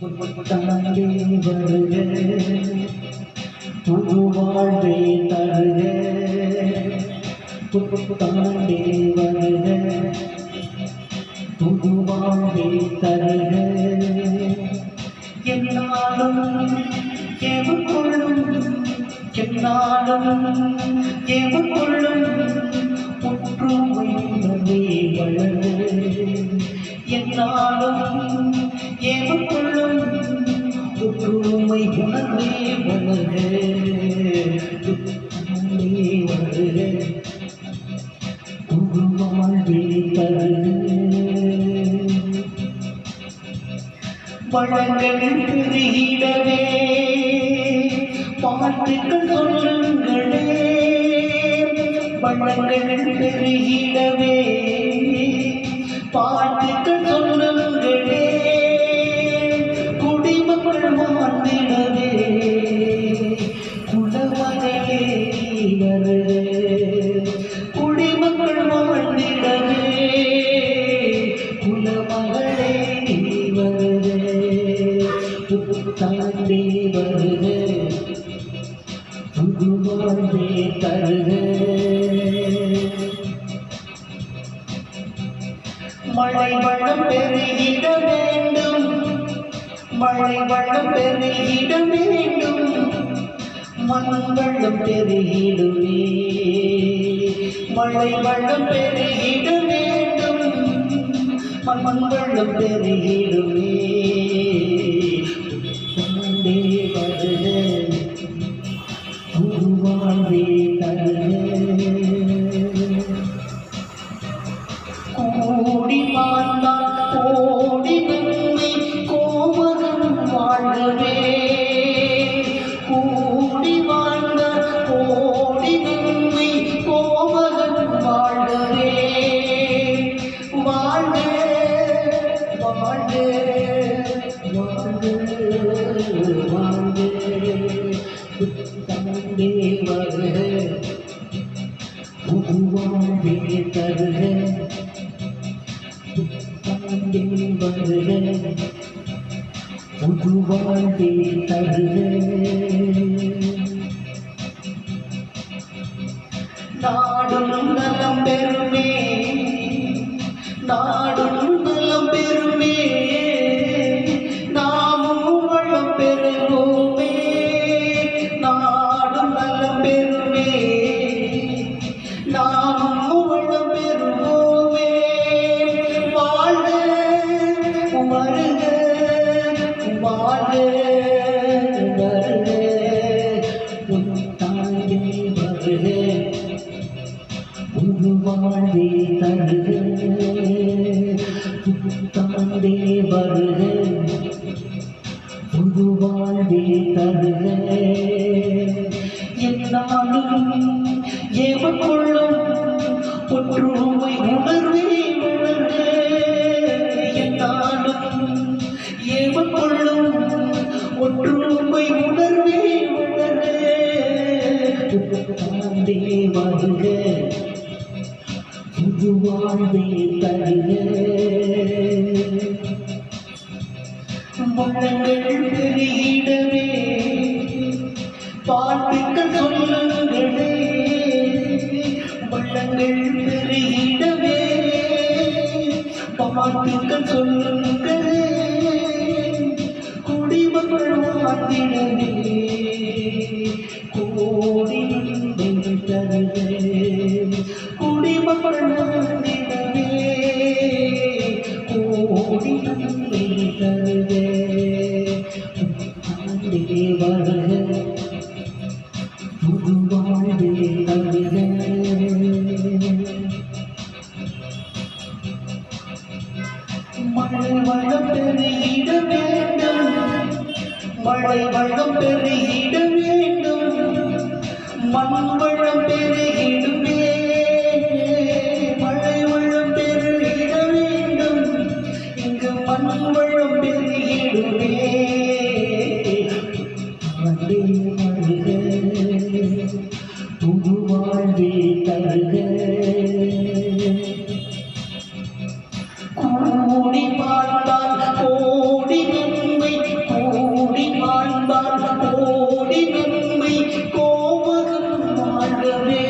தாண்டே வருக புது வாழ்வே தருக தாண்டே வருக புது வாழ்வே தருக என்னாலும் எவக்குள்ளும் என்னாலும் எவக்குள்ளும் வளங்கள் பெருகிடவே பாட்டுக்கள் சொல்லுங்களே வளங்கள் பெருகிடவே பாட்டுக்கள் புது வாழ்வே மழை வளம் பெருகிட வேண்டும். மழை வளம் பெருகிட வேண்டும். மண் பெருகிடுமே. மழை வளம் பெருகிட வேண்டும். மண் பெருகிடுமே. வாழ்க தந்தே வருக புது வாழ்வே தருக தாண்டே வருக புது வாழ்வே வாழ்வே தருக. தாண்டே வருக புது தருக. என்னாலும் எவக்குள்ளும் ஒற்றுமை உணர்வே வளர்க என்னாலும் எவக்குள்ளும் ஒற்றுமை உணர்வே வளர்க தாண்டே புது வாழ்வே தருக வளங்கள் வளங்கள் பெருகிடவே பாட்டுக்கள் வளம் பெருகிட வேண்டும். மண் வளம் பெருகிடுமே. மழை வளம் பெருகிட வேண்டும். இங்கு மண் வளம் பெருகிடுமே. Gracias.